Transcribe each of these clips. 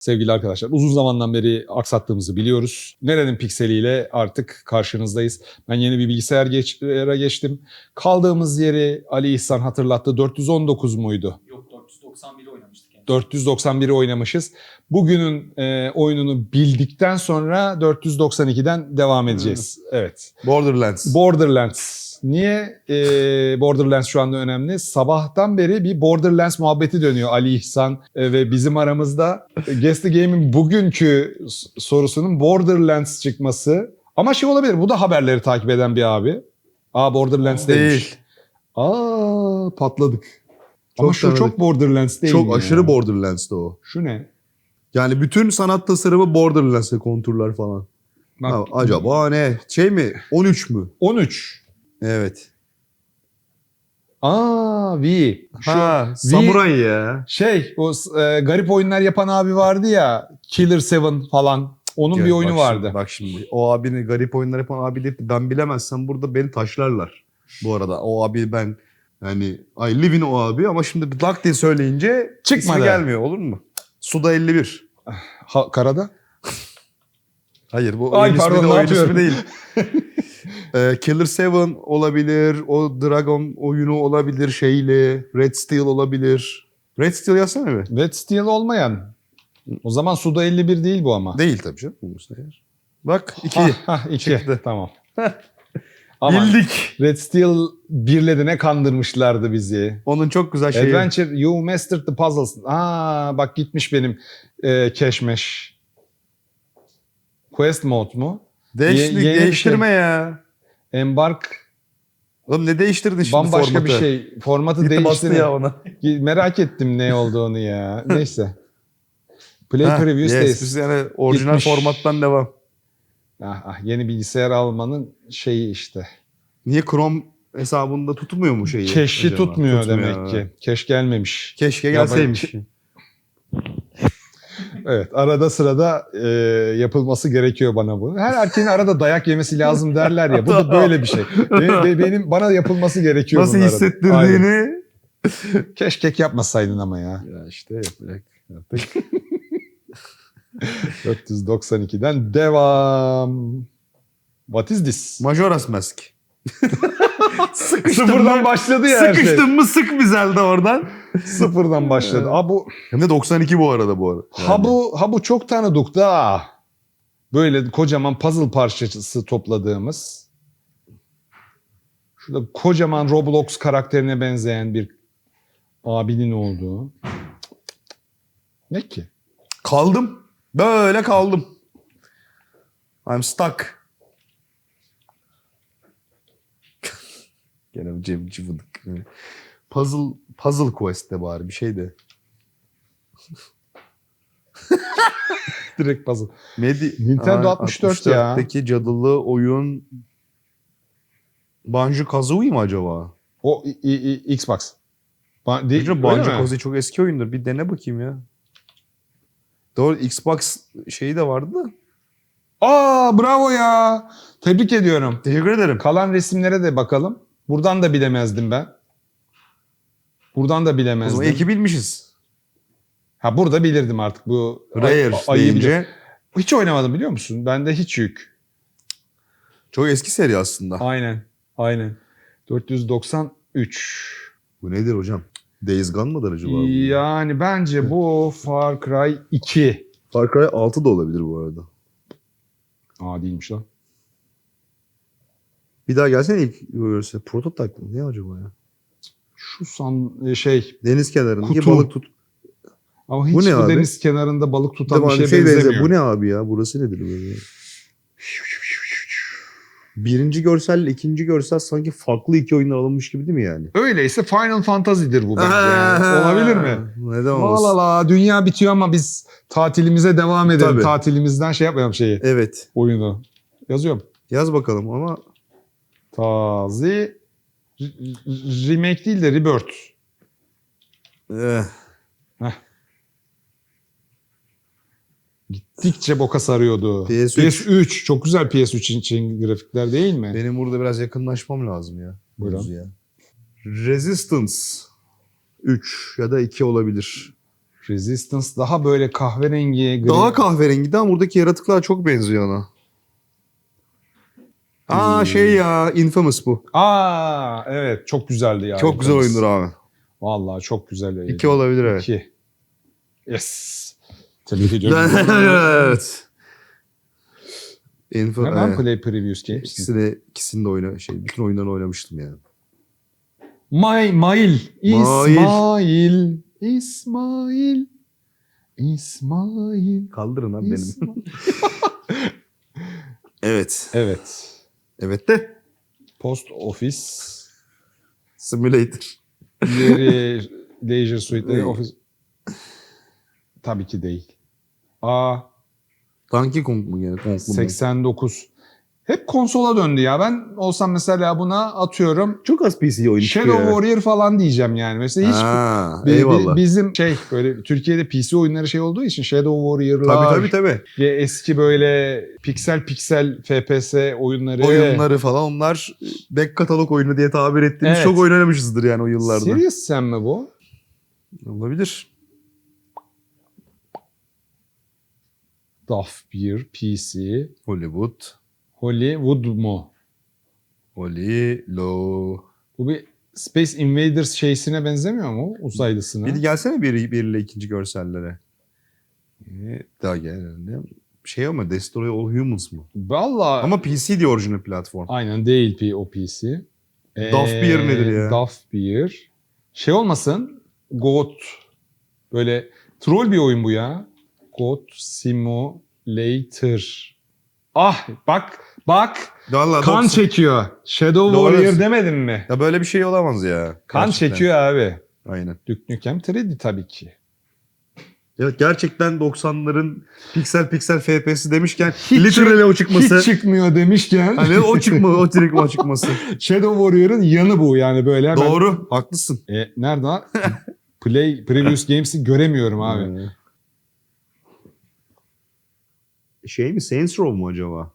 Sevgili arkadaşlar uzun zamandan beri aksattığımızı biliyoruz. Nerenin pikseliyle artık karşınızdayız. Ben yeni bir bilgisayar geç- geçtim. Kaldığımız yeri Ali İhsan hatırlattı. 419 muydu? Yok 491 oynamıştık yani. 491'i oynamışız. Bugünün e, oyununu bildikten sonra 492'den devam edeceğiz. Evet. Borderlands. Borderlands. Niye e, Borderlands şu anda önemli? Sabahtan beri bir Borderlands muhabbeti dönüyor Ali İhsan e, ve bizim aramızda. Guest the Game'in bugünkü sorusunun Borderlands çıkması. Ama şey olabilir, bu da haberleri takip eden bir abi. Aa Borderlands değilmiş. Değil. Aa patladık. Ama Çok şu tanıdık. çok Borderlands değil Çok ya? aşırı Borderlands'ta o. Şu ne? Yani bütün sanat tasarımı Borderlands'te konturlar falan. Bak, Ha, acaba ne? Şey mi? 13 mü? 13. Evet. Aa V. Şu ha, V- samuray ya. Şey, o e, garip oyunlar yapan abi vardı ya. Killer Seven falan. Onun bir Gel, oyunu bak vardı. Şimdi, bak şimdi. O abinin garip oyunlar yapan abi deyip de ben bilemezsem burada beni taşlarlar. Bu arada o abi ben yani I live in o abi ama şimdi lak diye söyleyince ismi gelmiyor olur mu? Suda 51. Ha, karada? Hayır bu Ay, oyun ismi pardon, de ne oyun ismi değil. Ee, Killer 7 olabilir, o Dragon oyunu olabilir şeyli, Red Steel olabilir. Red Steel yazsana bir. Red Steel olmayan. O zaman Suda 51 değil bu ama. Değil tabii canım. Bak iki. Ha, ha, iki. Çıktı. Tamam. ama Bildik. Red Steel birledine kandırmışlardı bizi. Onun çok güzel şeyi. Adventure, you mastered the puzzles. Aa bak gitmiş benim e, keşmeş. Quest mode mu? Değiş, Ye- yeni bir değiştirme ya. Embark Oğlum ne değiştirdin şimdi bambaşka formatı? bir şey. Formatı Gitti bastı değişti. ya ona. Merak ettim ne olduğunu ya. Neyse. Play Ha, Previews yes, days. biz yani orijinal Gitmiş. formattan devam. Ah, ah, yeni bilgisayar almanın şeyi işte. Niye Chrome hesabında tutmuyor mu şeyi? Keşi acaba? tutmuyor, demek ki. Keş gelmemiş. Keşke Ya gelseymiş. Evet arada sırada e, yapılması gerekiyor bana bu. Her erkeğin arada dayak yemesi lazım derler ya. Bu da böyle bir şey. Benim, be- benim bana yapılması gerekiyor Nasıl bunların. Aynen. hissettirdiğini. Keşke yapmasaydın ama ya. Ya işte yapacak. 492'den devam. What is this? Majora's Mask. Sıkıştın Sıfırdan mı? başladı ya her şey. Sıkıştın mı sık biz elde oradan. Sıfırdan başladı. Ha bu, Hem de 92 bu arada bu arada. ha bu, ha bu çok tanıdık da. Böyle kocaman puzzle parçası topladığımız. Şurada kocaman Roblox karakterine benzeyen bir abinin olduğu. Ne ki? Kaldım. Böyle kaldım. I'm stuck. Gene Cem Cıvıdık. Puzzle, puzzle quest de bari bir şey de. Direkt puzzle. Medi Nintendo 64 ya. 64'teki cadılı oyun Banjo Kazooie mi acaba? O i- i- Xbox. Ba- de- Banjo, öyle Banjo? Kazooie çok eski oyundur. Bir dene bakayım ya. Doğru Xbox şeyi de vardı da. Aa bravo ya. Tebrik ediyorum. Teşekkür ederim. Kalan resimlere de bakalım. Buradan da bilemezdim ben. Buradan da O bilemezdim. zaman iki bilmişiz. Ha burada bilirdim artık bu ay- Rare ayı deyince. biliyorum. Hiç oynamadım biliyor musun? Bende hiç yük. Çok eski seri aslında. Aynen. Aynen. 493. Bu nedir hocam? Days Gone mıdır acaba? bu? Yani bence bu Far Cry 2. Far Cry 6 da olabilir bu arada. Aa değilmiş lan. Bir daha gelsene ilk görse. Prototype mi? Ne acaba ya? Şu san şey Deniz kenarındaki Kutu. balık tut. ama hiç Bu bu, ne abi? deniz kenarında balık tutan bir şeye şey benzemiyor. Bu ne abi ya? Burası nedir böyle? Birinci görselle ikinci görsel sanki farklı iki oyunlar alınmış gibi değil mi yani? Öyleyse Final Fantasy'dir bu bence. yani. Olabilir mi? Neden La olmasın? la la dünya bitiyor ama biz tatilimize devam edelim. Tabii. Tatilimizden şey yapmayalım şeyi, Evet. oyunu. Yazıyorum. Yaz bakalım ama Tazi remake değil de rebirth. eh, Gittikçe boka sarıyordu. PS3. PS3 çok güzel PS3 için grafikler değil mi? benim burada biraz yakınlaşmam lazım ya. Buyurun. Mevzuya. Resistance 3 ya da 2 olabilir. Resistance daha böyle kahverengi. Gri. Daha kahverengi ama buradaki yaratıklar çok benziyor ona. Aa Hmm. şey ya Infamous bu. Aa evet çok güzeldi ya. çok güzel oyundur abi. Vallahi çok güzel. oyun. İki olabilir evet. İki. Yes. Tebrik ediyorum. evet. Info, Hemen evet. Play Previews Games. İkisini, ikisini de oyna, şey, bütün oyunlarını oynamıştım yani. May, Mail. Mail. İsmail. İsmail. İsmail. Kaldırın lan benim. Evet. evet. Evet de Post Office. Simulator. Diğeri Leisure Suite'leri. Office. Tabii ki değil. A. Donkey Kong mu yani? Kong mu? 89. Hep konsola döndü ya. Ben olsam mesela buna atıyorum Çok az PC oyunu Shadow. Warrior falan diyeceğim yani. Mesela hiç Ha, bi- bi- bizim şey böyle Türkiye'de PC oyunları şey olduğu için Shadow Warrior'lar tabii tabii tabii. eski böyle piksel piksel FPS oyunları. Oyunları falan onlar back katalog oyunu diye tabir ettiğimiz Evet. çok oyun oynamışızdır yani o yıllarda. Serious Sam mi bu? Olabilir. Duff Beer PC. Hollywood. Hollywood mu? Holly, Low. Bu bir Space Invaders şeysine benzemiyor mu? Uzaylısına. Bir gelsene bir, bir ile ikinci görsellere. Ee, daha gel. Ne? Şey ama Destroy All Humans mı? Valla Ama PC diye orijinal platform. aynen değil o PC. Ee, Duff Beer nedir ya? Duff Beer. Şey olmasın Goat. Böyle troll bir oyun bu ya. Goat Simulator. Ah bak bak Vallahi kan doksan- çekiyor. Shadow Doğru. Warrior demedim mi? Ya böyle bir şey olamaz ya. Kan Gerçekten. çekiyor abi. Aynen. Duke Nukem 3D tabii ki. Evet gerçekten 90'ların piksel piksel FPS demişken Hiç- literally o çıkması. Hiç çıkmıyor demişken. hani o çıkma, o direkt o çıkması. Shadow Warrior'ın yanı bu yani böyle hemen. Doğru, haklısın. E, nerede? Play Previous Games'i göremiyorum abi. Şey mi Saints Row mu acaba?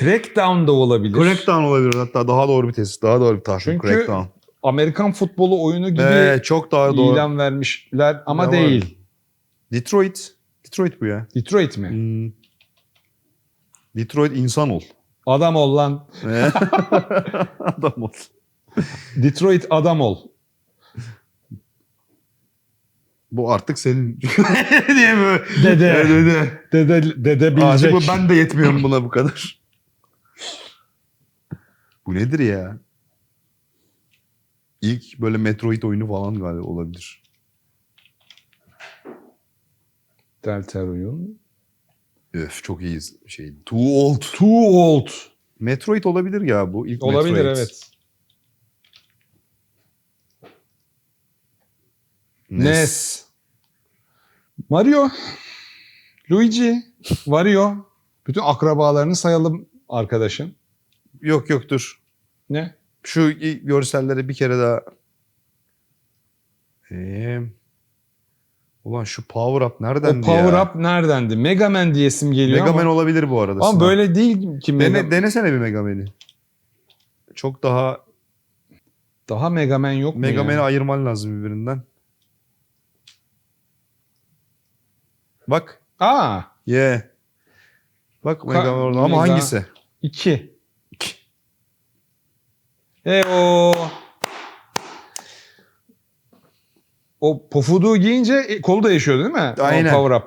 Crackdown da olabilir. Crackdown olabilir hatta daha doğru bir test, daha doğru bir tahmin. Çünkü Crackdown. Amerikan futbolu oyunu gibi Ee, çok daha doğru. ilan vermişler ama Ne var? değil. Detroit. Detroit bu ya. Detroit mi? Hmm. Detroit insan ol. Adam ol lan. Ee? Adam ol. Detroit adam ol. Bu artık senin diye mi? Dede. Evet, dede. Dede, dede Artık bilecek. bu ben de yetmiyorum buna bu kadar. bu nedir ya? İlk böyle Metroid oyunu falan galiba olabilir. Deltarune. Öf çok iyi şey. Too old. Too old. Metroid olabilir ya bu. ilk Olabilir Metroid. evet. NES. NES. Mario. Luigi. Wario. Bütün akrabalarını sayalım arkadaşın. Yok yok dur. Ne? Şu ilk görsellere bir kere daha. Ee, ulan şu Power Up nereden o Power Up neredendi? Mega Man diyesim geliyor Mega ama. Man olabilir bu arada. ama Sinan. böyle değil ki Mega Dene, denesene bir Mega Man'i. Çok daha Daha Mega Man yok mu Mega ya? Man'i ayırman lazım birbirinden. Bak. Aa, Yeah. Bak Ka- Mega Man orada ama hangisi? iki. E o o pofuduğu giyince e, kolu da yaşıyor değil mi? O Aynen. Power up.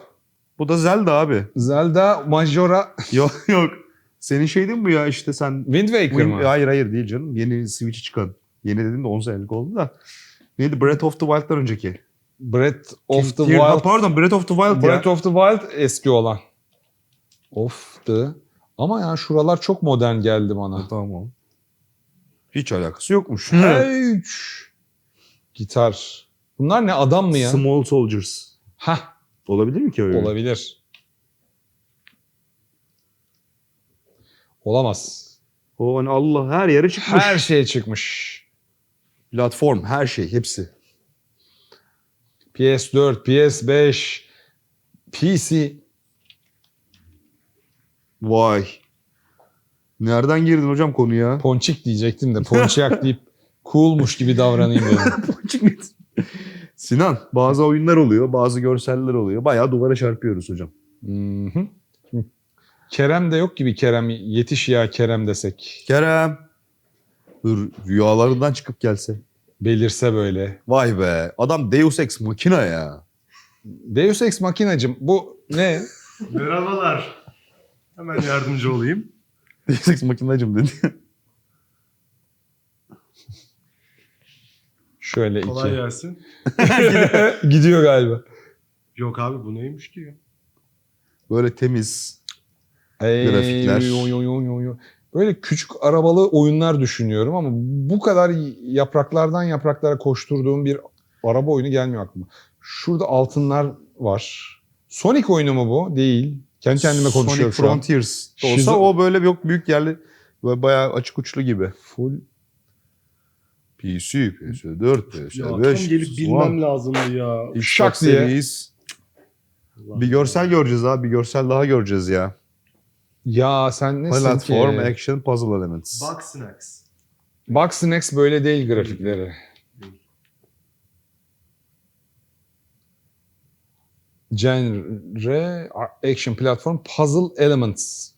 Bu da Zelda abi. Zelda Majora yok yok. Senin şey değil mi bu ya işte sen... Wind Waker Win- mı? Hayır hayır değil canım. Yeni Switch'i çıkan. Yeni dedim de 10 senelik oldu da. Neydi? Breath of the Wild'dan önceki. Breath of the Tear- Wild. Pardon Breath of the Wild Breath ya. of the Wild eski olan. Of the. Ama ya şuralar çok modern geldi bana. Tamam. Hiç alakası yokmuş. Üç. Gitar. Bunlar ne adam mı ya? Small Soldiers. Hah Olabilir mi ki öyle? olabilir. Olamaz. O hani Allah her yere çıkmış. Her şey çıkmış. Platform, her şey, hepsi. PS4, PS5, PC. Vay. Nereden girdin hocam konuya? Ponçik diyecektim de Ponçiyak deyip coolmuş gibi davranayım dedim. Sinan bazı oyunlar oluyor, bazı görseller oluyor. Bayağı duvara çarpıyoruz hocam. Hı hı. Kerem de yok gibi Kerem. Yetiş ya Kerem desek. Kerem. Dur rüyalarından çıkıp gelse. Belirse böyle. Vay be adam Deus Ex Machina ya. Deus Ex Machina'cım bu ne? Merhabalar. Hemen yardımcı olayım. Deus Ex Machina'cım dedi. Şöyle Kolay iki. gelsin. Gidiyor galiba. Yok abi bu neymiş ki ya? Böyle temiz. Ey, Grafikler. yo, yo, yo, yo, yo. Böyle küçük arabalı oyunlar düşünüyorum ama bu kadar yapraklardan yapraklara koşturduğum bir araba oyunu gelmiyor aklıma. Şurada altınlar var. Sonic oyunu mu bu? Değil. Kendi kendime konuşuyorum Sonic şu an. Frontiers. da Şizo- Olsa o böyle yok büyük yerli. Böyle bayağı açık uçlu gibi. Full. PC, PS4, PS5. Ya tam gelip bilmem lazımdı ya. Şak diye. Bir görsel göreceğiz abi. Bir görsel daha göreceğiz ya. Ya sen nesin Platform, ki? action, puzzle elements. Bug Snacks. Box Next böyle değil grafikleri. Genre, action platform, puzzle elements.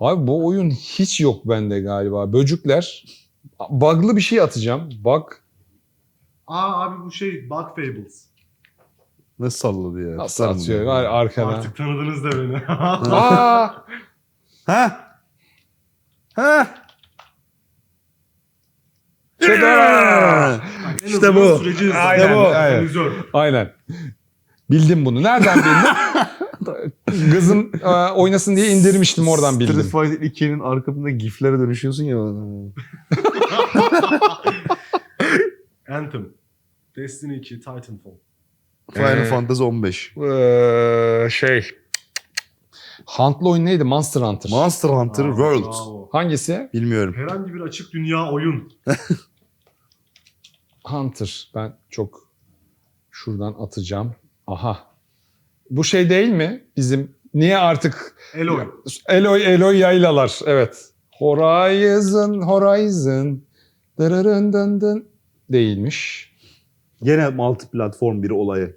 Abi bu oyun hiç yok bende galiba. Böcükler. Bug'lı bir şey atacağım. Bug. Aa abi bu şey Bug Fables. Nasıl salladı ya? Nasıl Tutar mı atıyor? Var arkana. Artık tanıdınız da beni. Aa! Ha? Ha? En İşte bu. Aynen, bu. aynen. Aynen. Bildim bunu. Nereden bildim? Kızım e, oynasın diye indirmiştim oradan bildim. Street Fighter 2'nin arkasında giflere dönüşüyorsun ya. Anthem. Destiny 2, Titanfall. Final Ee, Fantasy 15. Ee, şey. Hunt'lı oyun neydi? Monster Hunter. Monster Hunter Aa, World. bravo. Hangisi? Bilmiyorum. Herhangi bir açık dünya oyun. Hunter. Ben çok şuradan atacağım. Aha. Bu şey değil mi? Bizim niye artık Eloy. Eloy Eloy yaylalar. Evet. Horizon Horizon. Dırırın dın dın. Değilmiş. Gene multi platform bir olayı.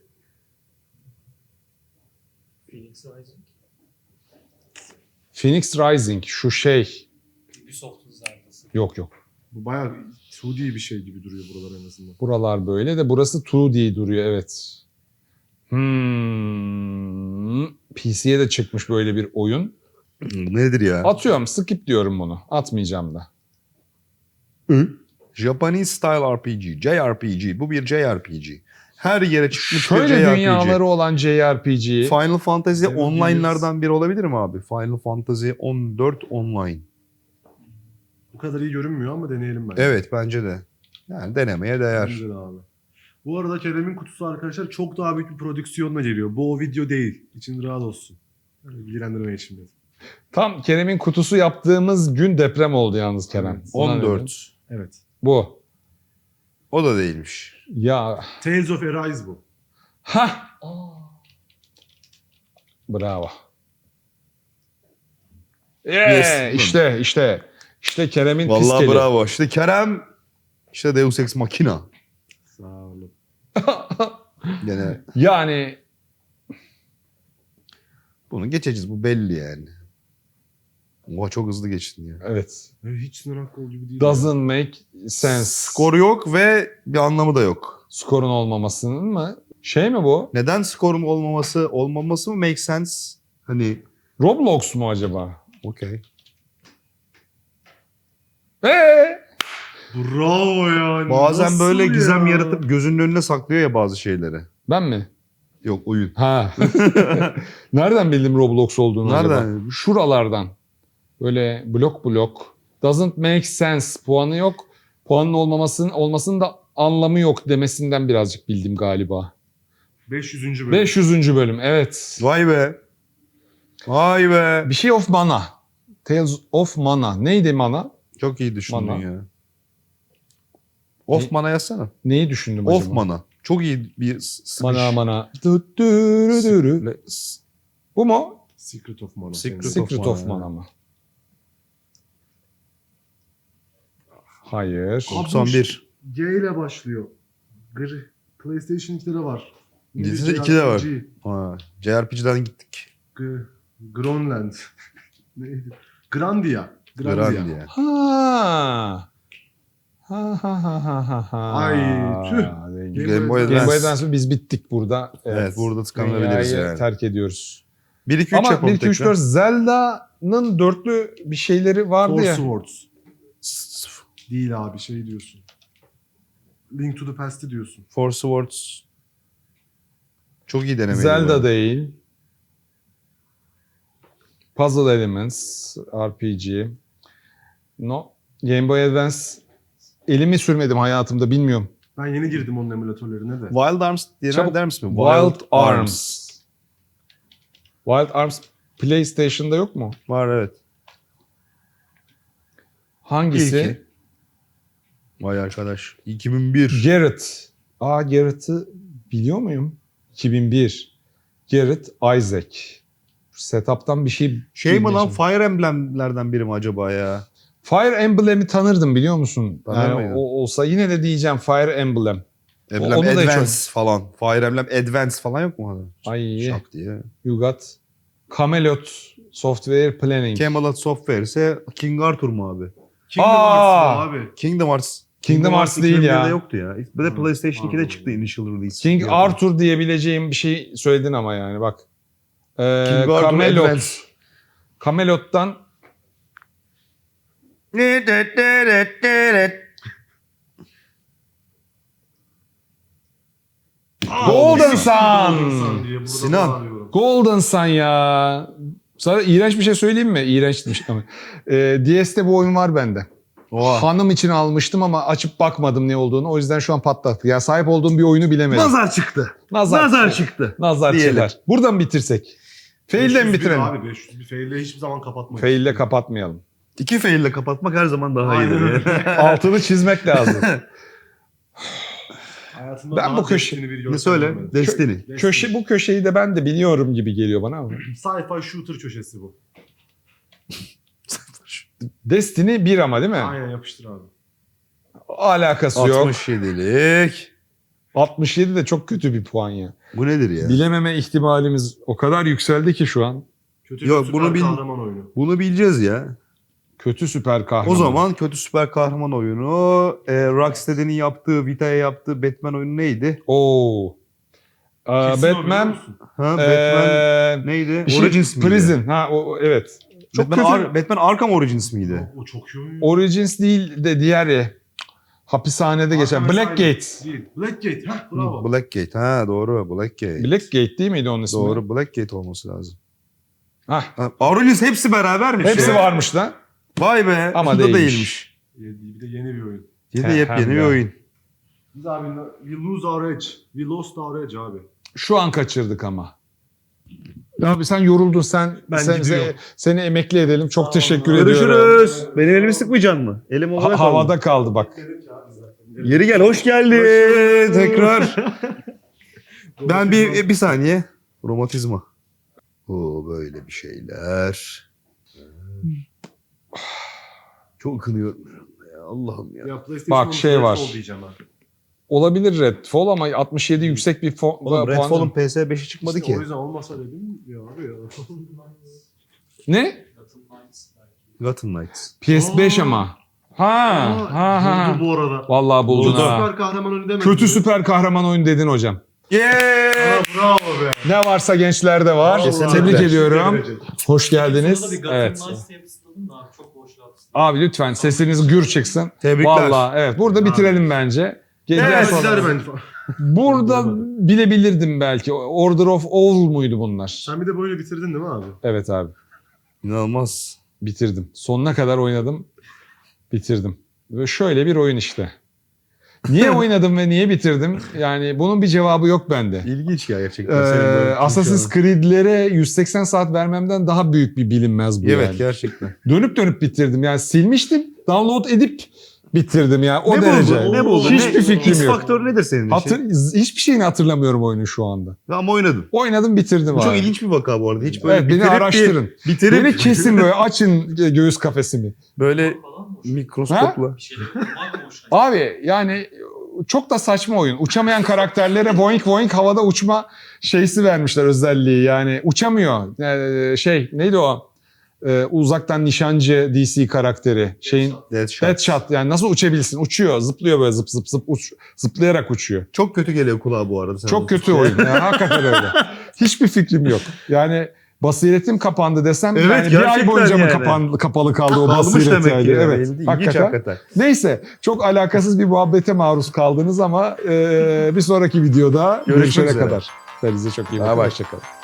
Phoenix Rising. Phoenix Rising şu şey. Ubisoft'un. Yok yok. Bu bayağı 2D bir şey gibi duruyor buralar en azından. Buralar böyle de burası 2D duruyor evet. Hmm. PC'ye de çıkmış böyle bir oyun. Nedir ya? Atıyorum skip diyorum bunu. Atmayacağım da. Japanese Style RPG, JRPG. Bu bir JRPG. Her yere çıkmış bir Şöyle JRPG. dünyaları olan JRPG. Final Fantasy Evet, online'lardan biri olabilir mi abi? Final Fantasy 14 online. Bu kadar iyi görünmüyor ama deneyelim bence. Evet bence de. Yani denemeye değer. Bence de abi. Bu arada Kerem'in kutusu arkadaşlar çok daha büyük bir prodüksiyonla geliyor. Bu o video değil. İçin rahat olsun. Bilgilendirme için dedim. Tam Kerem'in kutusu yaptığımız gün deprem oldu yalnız Kerem. Evet. Ona ne 14. Evet. Bu. O da değilmiş. Ya Tales of Arise bu. ha bravo. Yes. Yeah, işte işte işte Kerem'in Vallahi piskeli. bravo. İşte Kerem işte Deus Ex Machina. Sağ olun. Gene Yani bunu geçeceğiz. Bu belli yani. Oha çok hızlı geçtin ya. evet. Ee, Hiç sinir hakkı gibi değil. Doesn't make sense. Skor yok ve bir anlamı da yok. Skorun olmamasının mı? Şey mi bu? Neden skorun olmaması olmaması mı make sense? Hani Roblox mu acaba? okey. Eee? Bravo yani. Bazen Nasıl böyle ya? gizem yaratıp gözünün önüne saklıyor ya bazı şeyleri. Ben mi? Yok oyun. Ha. Nereden bildim Roblox olduğunu acaba? Nereden? Şuralardan. Böyle blok blok. Doesn't make sense. Puanı yok. Puanın olmamasının olmasının da anlamı yok demesinden birazcık bildim galiba. 500. bölüm. 500. bölüm evet. Vay be. Vay be. Bir şey of mana. Tales of Mana. Neydi mana? Çok iyi düşündün Mana. ya. Off mana yazsana. Neyi düşündüm Off acaba? mana. Çok iyi bir s- sıkış. Mana mana. Dü- dürü dürü. Bu mu? Secret of Mana. Secret Secret. of Mana, of mı? Hayır. Abi- 91. G ile başlıyor. Gri. PlayStation 2'de de var. Dizide 2'de var. JRPG, Ha, JRPG'den gittik. G- Gronland. Neydi? Grandia. Grandia. Grandia. Ha. Ha ha ha ha ha ha. Ay, tüh. Game Game Boy Advance. Biz bittik burada. Evet, burada tıkanabiliriz yani. terk ediyoruz. 1 2 3 Ama yapalım 1 2 3 tekrar. 4 Zelda'nın dörtlü bir şeyleri vardı Four ya. Swords. Değil abi şey diyorsun. Link to the Past'i diyorsun. Four Swords. Çok iyi denemeydi. Zelda bu. değil. Puzzle Elements, RPG. No. Game Boy Advance. Elimi sürmedim hayatımda bilmiyorum. Ben yeni girdim onun emülatörlerine de. Wild Arms diye Çabuk. der misin? Wild, Arms. Wild Arms PlayStation'da yok mu? Var evet. Hangisi? İlki. Vay arkadaş. 2001. Garrett. Aa Garrett'ı biliyor muyum? 2001. Garrett Isaac. Setup'tan bir şey... Şey mi lan. Fire Emblem'lerden biri mi acaba ya? Fire Emblem'i tanırdım biliyor musun? Tanır Yani o olsa yine de diyeceğim Fire Emblem. Emblem onu da hiç Advance falan. Fire Emblem Advance falan yok mu? Ay Şak diye. you got Camelot Software Planning. Camelot Software ise King Arthur mu abi? Kingdom Aa! Hearts abi. Kingdom Hearts. Kingdom Hearts değil 2001'de ya. yoktu ya. Bir de Hmm. PlayStation 2'de Anladım. çıktı initial release. King Yani. Arthur diyebileceğim bir şey söyledin ama yani bak. Ee, King Arthur Camelot. Advance. Camelot'tan Golden Sun. diye burada Sinan. Golden Sun ya. Sana iğrenç bir şey söyleyeyim mi? İğrençmiş ama. Ee, DS'de bu oyun var bende. Oha. Hanım için almıştım ama açıp bakmadım ne olduğunu. O yüzden şu an patlattı. Ya sahip olduğum bir oyunu bilemedim. Nazar çıktı. Nazar, Nazar çıktı. Nazar Diyelim. çıkar. Buradan mı bitirsek? Fail'le mi 501 bitirelim? Abi 501 fail'le hiçbir zaman kapatmayız. Fail'le kapatmayalım. İki fail ile kapatmak her zaman daha iyidir. yani. Altını çizmek lazım. Hayatımda Ben bu köşe- bir ne söyle? Destiny. Destiny. Köşe bu köşeyi de ben de biliyorum gibi geliyor bana ama. Sci-fi shooter köşesi bu. Destiny 1 ama değil mi? Aynen yapıştır abi. Alakası yok. 67'lik. 67 de çok kötü bir puan ya. Bu nedir ya? Bilememe ihtimalimiz o kadar yükseldi ki şu an. Kötü Yok, bir bunu süper bil- kahraman oyunu. Bunu bileceğiz ya. Kötü süper kahraman. O zaman kötü süper kahraman oyunu e, Rocksteady'nin yaptığı, Vita'ya yaptığı Batman oyunu neydi? Oo. Ee, Kesin o biliyor Batman musun? Ha, Batman ee, neydi? bir şey- Origins miydi? Prison. Ha o o- evet. Çok Batman, kötü. Ar- Batman Arkham Origins miydi? O, o çok iyi oyun. Origins değil de diğeri. Hapishanede geçen. Arkham Blackgate. Asylum Değil. Blackgate. Heh, bravo. Blackgate. Ha doğru Blackgate. Blackgate değil miydi onun ismi? Doğru Blackgate olması lazım. Hah. Ha, Origins hepsi berabermiş Hepsi ya. varmış lan. Vay be. Ama değilmiş. değilmiş. Bir de yeni bir oyun. Yine He, yepyeni bir de. oyun. Biz abi we lose our edge. We lost our edge abi. Şu an kaçırdık ama. Abi sen yoruldun sen. Ben sen gidiyorum. seni, seni emekli edelim. Çok Sağ teşekkür olun. ediyorum. Görüşürüz. Benim elimi sıkmayacaksın mı? Elim Ha- havada kaldı bak. Geri gel. Hoş geldin. Tekrar. ben bir bir saniye. Romatizma. Oo böyle bir şeyler. Çok ıkınıyorum. Ya Allah'ım ya. Ya Bak, şey var. Ha. Olabilir Redfall ama 67 yüksek bir fo- Oğlum puan. Redfall'un PS5'i çıkmadı İşte ki. O yüzden olmasa dedim ya abi ya. Ne? Gotham Knights belki. Gotham Knights. PS5 Aa. ama. Ha, ha, ha. Buldu bu arada. Vallahi buldun Kötü ha. süper kahraman oyunu demedim. Kötü süper kahraman oyun dedin hocam. Aa, Yeah! bravo be. Ne varsa gençlerde var. Kesinlikle. Tebrik ediyorum. Hoş geldiniz. bir Gotham Evet. Knights diye fısıldadın da abi çok boş laf. Abi lütfen sesiniz gür çıksın. Tebrikler. Vallahi evet. Burada bitirelim bence. Geceden Evet, sonra-. Burada bilebilirdim belki. Order of All muydu bunlar? Sen bir de böyle bitirdin değil mi abi? Evet abi. İnanılmaz. Bitirdim. Sonuna kadar oynadım. Bitirdim. Ve şöyle bir oyun işte. Niye oynadım ve niye bitirdim? Yani bunun bir cevabı yok bende. İlginç ya gerçekten. Ee, senin böyle Assassin's Creed'lere 180 saat vermemden daha büyük bir bilinmez bu Evet yani. gerçekten. Dönüp dönüp bitirdim. Yani silmiştim. Download edip bitirdim yani o ne derece. Buldun? Ne buldun? Hiçbir ne, fikrim X yok. faktör nedir senin için? Hatır, hiçbir şeyini hatırlamıyorum oyunu şu anda. Ama oynadın. Oynadım bitirdim Bu abi. çok ilginç bir vaka bu arada. Hiç böyle Evet beni bitirip bir- araştırın. bitirip Beni kesin böyle açın göğüs kafesimi. böyle mikroskopla. Abi yani çok da saçma oyun. Uçamayan karakterlere boing boing havada uçma şeysi vermişler özelliği. Yani uçamıyor. Yani şey neydi o? Ee, uzaktan nişancı DC karakteri. Şeyin Deadshot. Deadshot yani nasıl uçabilsin? Uçuyor, zıplıyor böyle zıp zıp zıp uç, zıplayarak uçuyor. Çok kötü geliyor kulağa bu arada. sen Çok kötü oyun. Yani hakikaten öyle. Hiçbir fikrim yok. Yani basiretim kapandı desem Evet, yani bir ay boyunca mı yani. kapan, kapalı kaldı o basiret demek ki. yani. Evet. İlginç hakikaten. hakikaten. Neyse çok alakasız bir muhabbete maruz kaldınız ama e, bir sonraki videoda Görüşmek görüşene üzere. kadar. Kendinize çok iyi bakın. Hoşçakalın.